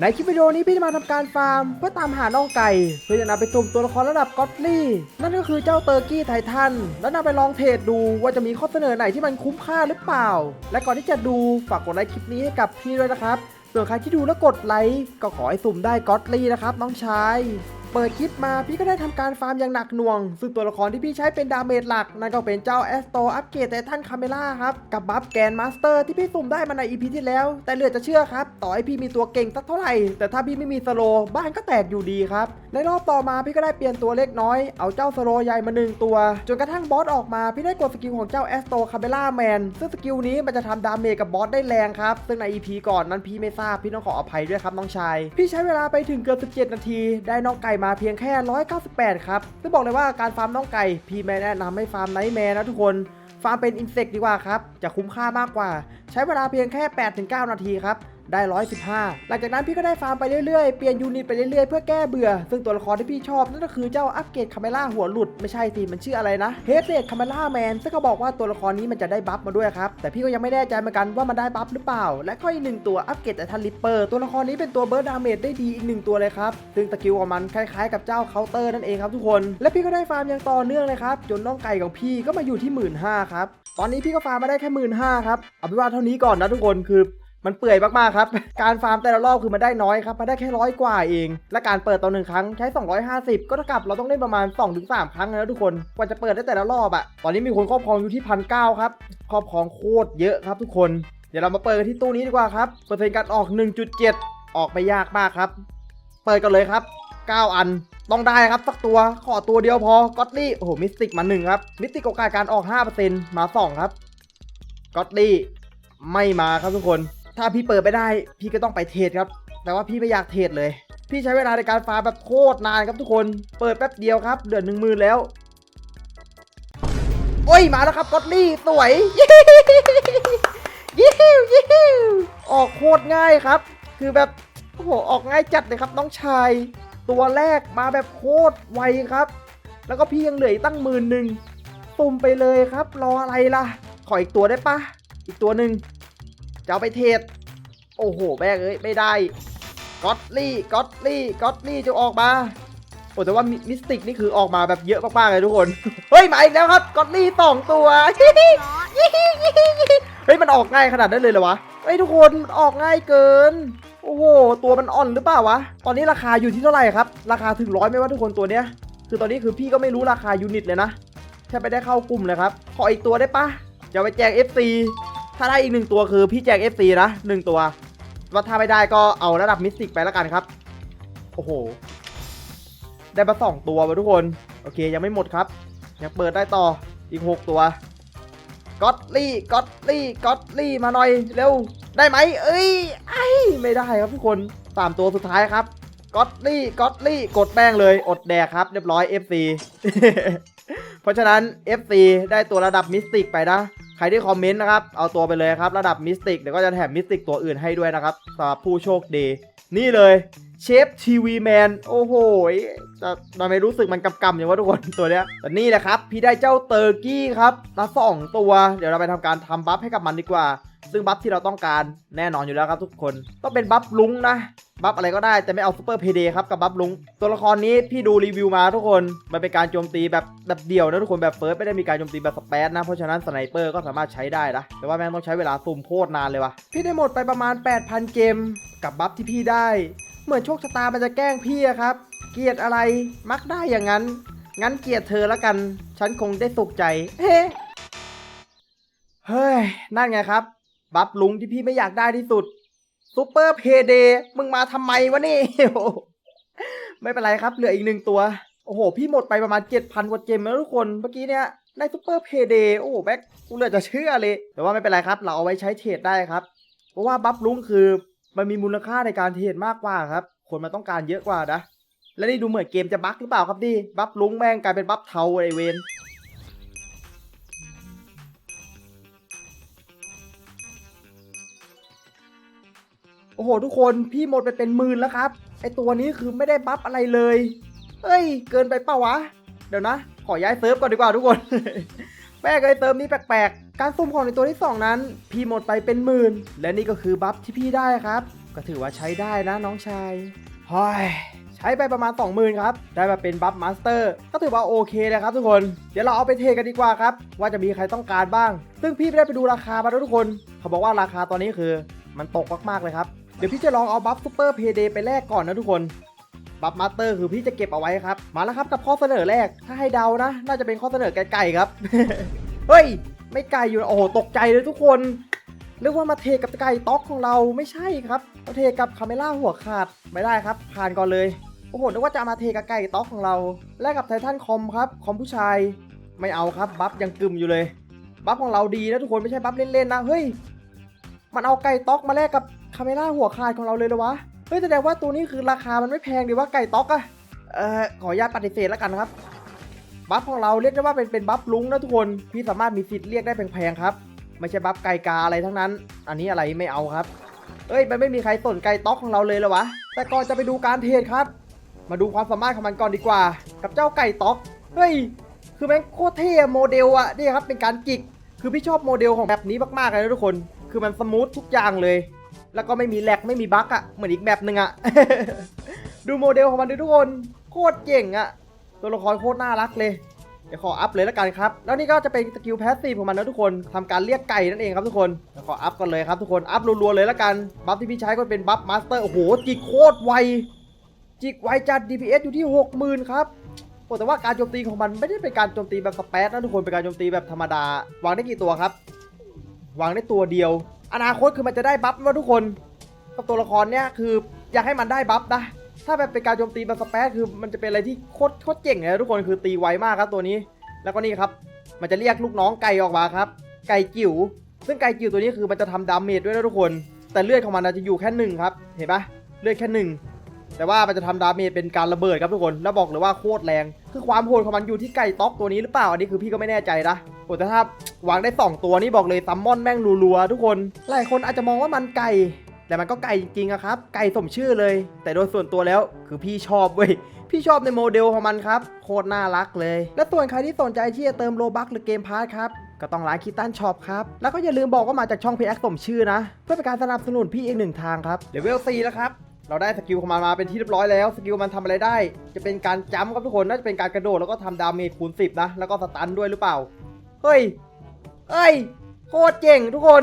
ในคลิปวิดีโอนี้พี่จะมาทำการฟาร์ม เพื่อตามหาน้องไก่ เพื่อจะนำไปสุ่มตัวละครระดับก็อตลี่นั่นก็คือเจ้าเตอร์กี้ไททันแล้วนำไปลองเทรดดูว่าจะมีข้อเสนอไหนที่มันคุ้มค่าหรือเปล่า และก่อนที่จะดูฝากกดไลค์คลิปนี้ให้กับพี่ด้วยนะครับส่วนใครที่ดูแล้วกดไลค์ก็ขอให้สุ่มได้ก็อตลี่นะครับน้องชาย เปิดคลิปมาพี่ก็ได้ทำการฟาร์มอย่างหนักหน่วง ซึ่งตัวละครที่พี่ใช้เป็นดาเมจหลัก นั่นก็เป็นเจ้าแอสโตอัปเกรดไททันคาเมล่าครับ กับบัฟแกนมาสเตอร์ที่พี่สุ่มได้มาใน EP ที่แล้ว แต่เหลือจะเชื่อครับ ต่อให้พี่มีตัวเก่งสักเท่าไหร่ แต่ถ้าพี่ไม่มีสโลบ้านก็แตกอยู่ดีครับ ในรอบต่อมาพี่ก็ได้เปลี่ยนตัวเล็กน้อย เอาเจ้าสโลใหญ่มาหนึ่งตัว จนกระทั่งบอสออกมาพี่ได้กดสกิลของเจ้าแอสโตคาเมล่าแมนซึ่งสกิลนี้มันจะทำดาเมจกับบอสได้แรงครับซึ่งใน EP ก่อนนั้นพี่ไม่ทราบพี่ต้องขออภัยด้วยครับน้องชายพี่ใช้เวลาไปถึงเกือบ17 นาที ได้น้องไก่มาเพียงแค่ 198 ครับจะบอกเลยว่าการฟาร์มน้องไก่ พี่ไม่แนะนำให้ฟาร์มไนท์แมร์นะทุกคน ฟาร์มเป็นอินเสกดีกว่าครับ จะคุ้มค่ามากกว่า ใช้เวลาเพียงแค่ 8-9 นาทีครับ ได้ 115 หลังจากนั้นพี่ก็ได้ฟาร์มไปเรื่อยๆ เปลี่ยนยูนิตไปเรื่อยๆ เพื่อแก้เบื่อ ซึ่งตัวละครที่พี่ชอบนั่นก็คือเจ้าอัปเกรดคาเมล่าหัวหลุด ไม่ใช่สิมันชื่ออะไรนะเฮดเ d คาเมล่าแมนซึ่งเขาบอกว่าตัวละครนี้มันจะได้บัฟมาด้วยครับ แต่พี่ก็ยังไม่แน่ใจเหมือนกันว่ามันได้บัฟหรือเปล่า และก็อีกหนึ่งตัวอัปเกรดแต่ทันลิปเปอร์ตัวละครนี้เป็นตัวเบิร์ดดาเมจได้ดีอีกหนึ่งตัวเลยครับซึ่งสกิลของมันคล้ายๆ กับเจ้าเคาน์เตอร์นั่นเองครับทุกคน และพี่ก็ได้ฟาร์มอย่างต่อเนื่องเลยครับจนน้องไก่ของพี่ก็มาอยู่ที่หมื่นห้าครับตอนนี้พี่ก็ฟาร์มมาได้แค่หมื่นห้าครับเอาเป็นว่าเท่านี้ก่อนนะทุกคนคือ มันเปื่อยมากๆครับ การฟาร์มแต่ละรอบคือมันได้น้อยครับ มันได้แค่ร้อยกว่าเอง และการเปิดต่อหนึ่งครั้งใช้ 250 ก็เท่ากับเราต้องเล่นประมาณ 2-3 ครั้งนะทุกคน กว่าจะเปิดได้แต่ละรอบอะตอนนี้มีคนครอบครองอยู่ที่พันเครับ ครอบครองโคตรเยอะครับทุกคน เดี๋ยวเรามาเปิดกันที่ตู้นี้ดีกว่าครับ เปอร์เซ็นต์การออก 1.7 ออกไม่ยากมากครับ เปิดกันเลยครับ 9 อัน ต้องได้ครับสักตัว ขอตัวเดียวพอ ก็อตลี่ โอ้โห มิสติกมาหนึ่งครับ มิสติกโอกาสการออก 5%มาสองครับ ก็อตลี่ ไม่มาครับทุกคน ถ้าพี่เปิดไม่ได้ พี่ก็ต้องไปเทรดครับ แต่ว่าพี่ไม่อยากเทรดเลย พี่ใช้เวลาในการฟาร์มแบบโคตรนานครับทุกคน เปิดแป๊บเดียวครับ เดือนหนึ่งหมื่นแล้ว โอ้ยมาแล้วครับก็อตลี่สวยยิ้วยิ้วออกโคตรง่ายครับ คือแบบโอ้โหออกง่ายจัดเลยครับ น้องชาย ตัวแรกมาแบบโคตรไวครับ แล้วก็พี่ยังเหลืออีกตั้งหมื่นหนึ่งตุ่มไปเลยครับ รออะไรล่ะ ขออีกตัวได้ปะอีกตัวหนึ่ง จะเอาไปเทรดโอ้โหแม่เอ้ยไม่ได้ก็อตลี่ก็อตลี่ก็อตลี่จะออกมาโอ้แต่ว่ามิสติกนี่คือออกมาแบบเยอะมากๆเลยทุกคนเฮ้ยมาอีกแล้วครับก็อตลี่สองตัวเฮ้ยมันออกง่ายขนาดนั้นเลยเหรอวะเฮ้ยทุกคนออกง่ายเกินโอ้โหตัวมันอ่อนหรือเปล่าวะตอนนี้ราคาอยู่ที่เท่าไหร่ครับ ราคาถึงร้อยไหมวะทุกคนตัวเนี้ยคือตอนนี้คือพี่ก็ไม่รู้ราคายูนิตเลยนะแค่ไปได้เข้ากลุ่มเลยครับขออีกตัวได้ปะจะเอาไปแจก FC ถ้าได้อีกหนึ่งตัวคือพี่แจก FC นะหนึ่งตัว ว่าถ้าไม่ได้ก็เอาระดับมิสติกไปแล้วกันครับ โอ้โห ได้มาสองตัววะทุกคน โอเคยังไม่หมดครับ ยังเปิดได้ต่ออีก6ตัวก็อตลี่ก็อตลี่ก็อตลี่มาหน่อยเร็วได้ไหมเอ้ยไอ้ไม่ได้ครับทุกคนสามตัวสุดท้ายครับก็อตลี่ก็อตลี่กดแป้งเลยอดแดกครับ เรียบร้อย FC เพราะฉะนั้น FC ได้ตัวระดับมิสติกไปนะ รที่คอมเมนต์นะครับ เอาตัวไปเลยครับ ระดับมิสติกเดี๋ยวก็จะแถมมิสติกตัวอื่นให้ด้วยนะครับสำหรับผู้โชคดี นี่เลยเชฟทีวีแมนโอ้โหจะทำไมรู้สึกมันกำกำอย่างว่าทุกคนตัวเนี้ยแต่นี่แหละครับ พี่ได้เจ้าเตอร์กี้ครับมาสองตัว เดี๋ยวเราไปทำการทำบัฟให้กับมันดีกว่า ซึ่งบัฟที่เราต้องการแน่นอนอยู่แล้วครับทุกคน ต้องเป็นบัฟลุงนะ บัฟอะไรก็ได้แต่ไม่เอาซูเปอร์เพเดครับกับบัฟลุง ตัวละครนี้พี่ดูรีวิวมาทุกคน มันเป็นการโจมตีแบบแบบเดี่ยวนะทุกคนแบบเฟิร์สไม่ได้มีการโจมตีแบบสเปซนะ เพราะฉะนั้นสไนเปอร์ก็สามารถใช้ได้นะ แต่ว่าแม่งต้องใช้เวลาซุ่มโคตรนานเลยวะพี่ได้หมดไปประมาณ 8,000 เกม กับบัฟที่พี่ได้ เหมือนโชคชะตามันจะแกล้งพี่อะครับ เกลียดอะไรมักได้อย่างนั้น งั้นเกลียดเธอแล้วกัน ฉันคงได้สุขใจ เฮ้ เฮ้ย นั่นไงครับ บัฟลุงที่พี่ไม่อยากได้ที่สุดซูเปอร์เพเดมึงมาทำไมวะนี่โอ้ไม่เป็นไรครับเหลืออีกหนึ่งตัว โอ้โห พี่หมดไปประมาณ7,000กว่าเกมแล้วทุกคนเมื่อกี้เนี่ยได้ซูเปอร์เพเดโอ้โหแบ็คกูเหลือจะเชื่อเลย แต่ว่าไม่เป็นไรครับ เราเอาไว้ใช้เทรดได้ครับ เพราะว่าบัฟลุงคือมันมีมูลค่าในการเทรดมากกว่าครับ คนมันต้องการเยอะกว่านะ และนี่ดูเหมือนเกมจะบั๊กหรือเปล่าครับดิบัฟลุงแม่งกลายเป็นบัฟเทาไอเวน อ้โหทุกคนพี่หมดไปเป็นหมื่นแล้วครับ ไอตัวนี้คือไม่ได้บัฟอะไรเลย เฮ้ย เกินไปเปล่าวะ เดี๋ยวนะ ขอย้ายเซิร์ฟก่อนดีกว่าทุกคน แม่งเลยเติมนี้แปลกๆ การสุ่มของในตัวที่ 2 นั้น พี่หมดไปเป็นหมื่น และนี่ก็คือบัฟที่พี่ได้ครับ ก็ถือว่าใช้ได้นะน้องชายฮ้ยใช้ไปประมาณ 20,000ครับ ได้มาเป็นบัฟมาสเตอร์ ก็ถือว่าโอเคนะครับทุกคน เดี๋ยวเราเอาไปเทกันดีกว่าครับ ว่าจะมีใครต้องการบ้าง ซึ่งพี่ไม่ได้ไปดูราคามาด้วทุกคน เขาบอกว่าราคาตอนนี้คือ มันตกมากๆเลยครับ เดี๋ยวพี่จะลองเอาบัฟซูเปอร์เพย์เดย์ไปแลกก่อนนะทุกคนบัฟมาสเตอร์คือพี่จะเก็บเอาไว้ครับ มาแล้วครับกับข้อเสนอแรก ถ้าให้เดานะ น่าจะเป็นข้อเสนอไกลๆครับ เฮ้ย ไม่ไกลอยู่ โอ้โห ตกใจเลยทุกคนเรียกว่ามาเทกับไก่ต๊อกของเราไม่ใช่ครับมาเทกับคาเมล่าหัวขาดไม่ได้ครับ ผ่านก่อนเลย โอ้โหนึกว่าจะมาเทกับไก่ต๊อกของเรา แลกกับไททันคอมครับ คอมผู้ชาย ไม่เอาครับ บัฟยังกึมอยู่เลย บัฟของเราดีนะทุกคนไม่ใช่บัฟเล่นๆนะ เฮ้ย มันเอาไก่ต๊อกมาแลกกับ คาเมล่าหัวขาดของเราเลยเหรอวะ เฮ้ยแสดงว่าตัวนี้คือราคามันไม่แพงดีว่าไก่ต๊อกอะเอ่อขออนุญาตปฏิเสธแล้วกันครับ บัฟของเราเรียกได้ว่าเป็นเป็นบัฟลุงนะทุกคนพี่สามารถมีสิทธิ์เรียกได้แพงๆครับ ไม่ใช่บัฟไก่กาอะไรทั้งนั้น อันนี้อะไรไม่เอาครับ เอ้ยมันไม่มีใครสนไก่ต๊อกของเราเลยเหรอวะ แต่ก่อนจะไปดูการเทรดครับ มาดูความสามารถของมันก่อนดีกว่า กับเจ้าไก่ต๊อก เฮ้ย คือแม่งโคตรเท่โมเดลอะนี่ครับเป็นการจิก คือพี่ชอบโมเดลของแบบนี้มากๆเลยนะทุกคน คือมันสมูททุกอย่างเลย แล้วก็ไม่มีแหลกไม่มีบั๊กอะเหมือนอีกแบบหนึ่งอะดูโมเดลของมันดิทุกคนโคตรเจ๋งอะตัวละครโคตรน่ารักเลยเดี๋ยวขออัพเลยแล้วกันครับ แล้วนี่ก็จะเป็นสกิลแพสซีฟของมันนะทุกคนทำการเรียกไก่นั่นเองครับทุกคนเดี๋ยวขออัพก่อนเลยครับทุกคนอัพรัวๆเลยแล้วกันบัฟที่พี่ใช้ก็เป็นบัฟมาสเตอร์โอ้โหจิกโคตรไวจิกไวจัด DPS อยู่ที่ 60,000ครับโอ้แต่ว่าการโจมตีของมันไม่ได้เป็นการโจมตีแบบสเปซนะทุกคนเป็นการโจมตีแบบธรรมดาวางได้กี่ตัวครับ วางได้ตัวเดียว อนาคตคือมันจะได้บัฟนะทุกคนกับตัวละครเนี้ยคืออยากให้มันได้บัฟนะถ้าแบบเป็นการโจมตีแบบสเปซคือมันจะเป็นอะไรที่โคตรโคตรเจ๋งเลยนะทุกคนคือตีไวมากครับตัวนี้ แล้วก็นี่ครับ มันจะเรียกลูกน้องไก่ออกมาครับ ไก่จิ๋วซึ่งไก่จิ๋วตัวนี้คือมันจะทำดาเมจด้วยนะทุกคน แต่เลือดของมันจะอยู่แค่หนึ่งครับ เห็นปะเลือดแค่หนึ่งแต่ว่ามันจะทำดาเมจเป็นการระเบิดครับทุกคนแล้วบอกเลยว่าโคตรแรง คือความโหดของมันอยู่ที่ไก่ต๊อกตัวนี้หรือเปล่าอันนี้คือพี่ก็ไม่แน่ใจนะ อ้แต่ถ้าวางได้ 2 ตัวนี่บอกเลยซัมมอนแม่งรัวๆทุกคน หลายคนอาจจะมองว่ามันไก่แต่มันก็ไก่จริงๆอะครับ ไก่สมชื่อเลย แต่โดยส่วนตัวแล้วคือพี่ชอบเว้ย พี่ชอบในโมเดลของมันครับ โคตรน่ารักเลย และส่วนใครที่สนใจที่จะเติมโลบักหรือเกมพาร์ทครับ ก็ต้องร้านคิตันช็อปครับ แล้วก็อย่าลืมบอกว่ามาจากช่องพีแอคสมชื่อนะ เพื่อเป็นการสนับสนุนพี่อีกหนึ่งทางครับเลเวล4แล้วครับ เราได้สกิลของมันมาเป็นที่เรียบร้อยแล้ว สกิลมันทำอะไรได้ จะเป็นการจัมป์ครับทุกคน น่าจะเป็นการกระโดดแล้วก็ทำดาเมจคูณ10นะ แล้วก็สตันด้วยหรือเปล่า เฮ้ยเฮ้ยโคตรเจ๋งทุกคน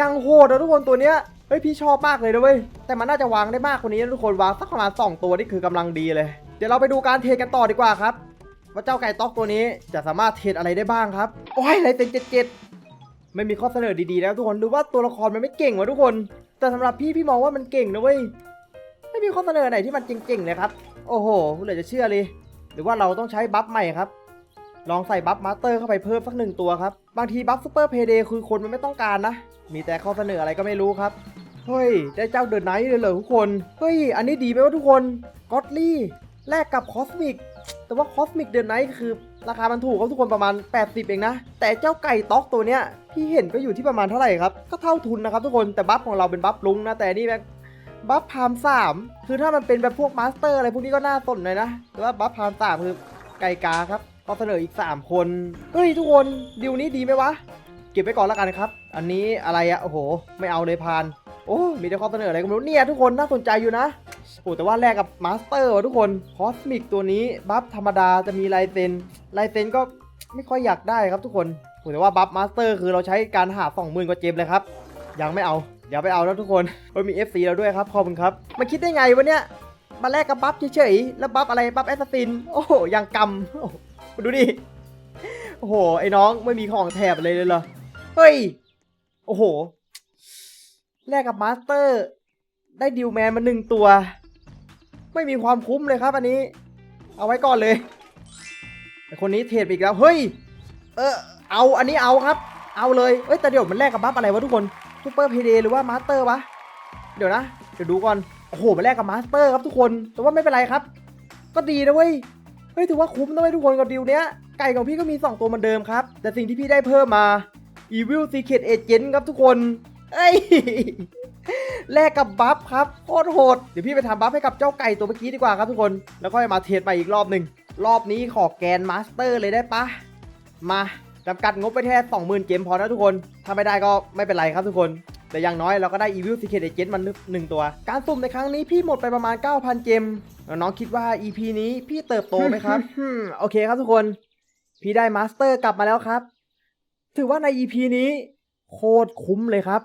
ยังโหดอะทุกคนตัวเนี้ยเฮ้ยพี่ชอบมากเลยนะเว้ยแต่มันน่าจะวางได้มากกว่านี้นะทุกคนวางสักประมาณ2ตัวนี่คือกำลังดีเลย เดี๋ยวเราไปดูการเทรดกันต่อดีกว่าครับ ว่าเจ้าไก่ต๊อกตัวนี้จะสามารถเทรดอะไรได้บ้างครับโอ้ยไรเป็นเจ็ดเจ็ดไม่มีข้อเสนอดีๆนะทุกคนหรือว่าตัวละครมันไม่เก่งวะทุกคน แต่สำหรับพี่พี่มองว่ามันเก่งนะเว้ยไม่มีข้อเสนอไหนที่มันเจ๋งๆเลยครับโอ้โหเหลือจะเชื่อเลย หรือว่าเราต้องใช้บัฟใหม่ครับ ลองใส่บัฟมาสเตอร์เข้าไปเพิ่มสักหนึ่งตัวครับ บางทีบัฟซูเปอร์เพเดย์คือคนมันไม่ต้องการนะ มีแต่ข้อเสนออะไรก็ไม่รู้ครับ เฮ้ย ได้เจ้าเดอะไนท์เลยเหรอทุกคน เฮ้ย อันนี้ดีไหมวะทุกคนก็อดลี่แลกกับคอสมิกแต่ว่าคอสมิกเดอะไนท์คือ ราคามันถูกครับทุกคนประมาณ 80 เองนะ แต่เจ้าไก่ต๊อกตัวเนี้ยพี่เห็นก็อยู่ที่ประมาณเท่าไหร่ครับ ก็เท่าทุนนะครับทุกคนแต่บัฟของเราเป็นบัฟลุงนะแต่นี่แม่งบัฟพามสามคือถ้ามันเป็นแบบพวกมาสเตอร์อะไรพวกนี้ก็น่าสนเลยนะแต่ว่าบัฟพามสามคือไก่กาครับ เสนออีก 3 คน เฮ้ยทุกคนดิวนี้ดีไหมวะ เก็บไว้ก่อนแล้วกันครับ อันนี้อะไรอะโอ้โห ไม่เอาเลยพาน โอ้ มีแต่ข้อเสนออะไรก็ไม่รู้เนี่ยทุกคนน่าสนใจอยู่นะโอ้แต่ว่าแลกกับมาสเตอร์ว่ะทุกคนคอสมิกตัวนี้บัฟธรรมดาจะมีลายเซ็นลายเซ็นก็ไม่ค่อยอยากได้ครับทุกคนโอ้แต่ว่าบัฟมาสเตอร์คือเราใช้การหา20,000กว่าเจมเลยครับ ยังไม่เอาเดี๋ยวไปเอาแล้วทุกคนเฮ้ยมี FC เราด้วยครับขอบคุณครับมาคิดได้ไงวะเนี่ยมาแลกกับบัฟเฉยๆแล้วบัฟอะไรบัฟแอสซินโอ้โหยังกำ ดูดิ โอ้โห ไอ้น้องไม่มีของแถบเลยเลยเหรอ เฮ้ย โอ้โห แลกกับมาสเตอร์ ได้ดิวแมนมาหนึ่งตัว ไม่มีความคุ้มเลยครับอันนี้ เอาไว้ก่อนเลยแต่คนนี้เทรดไปอีกแล้ว เฮ้ย เออ เอาอันนี้เอาครับ เอาเลยเอ้ย แต่เดี๋ยวมันแลกกับบัฟอะไรวะทุกคนซูเปอร์เพเดหรือว่ามาสเตอร์วะ เดี๋ยวนะ เดี๋ยวดูก่อน โอ้โหมันแลกกับมาสเตอร์ครับทุกคน แต่ว่าไม่เป็นไรครับ ก็ดีนะเว้ย เฮ้ยถือว่าคุ้มนะเว้ยทุกคนกับดิวเนี้ย ไก่ของพี่ก็มี 2 ตัวเหมือนเดิมครับ แต่สิ่งที่พี่ได้เพิ่มมา Evil Secret Agent ครับทุกคนเอ้ยแลกกับบัฟครับโคตรโหด เดี๋ยวพี่ไปทำบัฟให้กับเจ้าไก่ตัวเมื่อกี้ดีกว่าครับทุกคน แล้วค่อยมาเทรดใหม่อีกรอบหนึ่ง รอบนี้ขอแกนมาสเตอร์เลยได้ปะ มาจำกัดงบไปแค่20,000 เกมพอนะทุกคน ถ้าไม่ได้ก็ไม่เป็นไรครับทุกคน แต่อย่างน้อยเราก็ได้ Evil Secret Agent มันหนึ่งตัว การสุ่มในครั้งนี้พี่หมดไปประมาณ 9,000 เจมแล้วน้องคิดว่า EP นี้พี่เติบโตไหมครับ โอเคครับทุกคน พี่ได้มาสเตอร์กลับมาแล้วครับ ถือว่าใน EP นี้โคตรคุ้มเลยครับ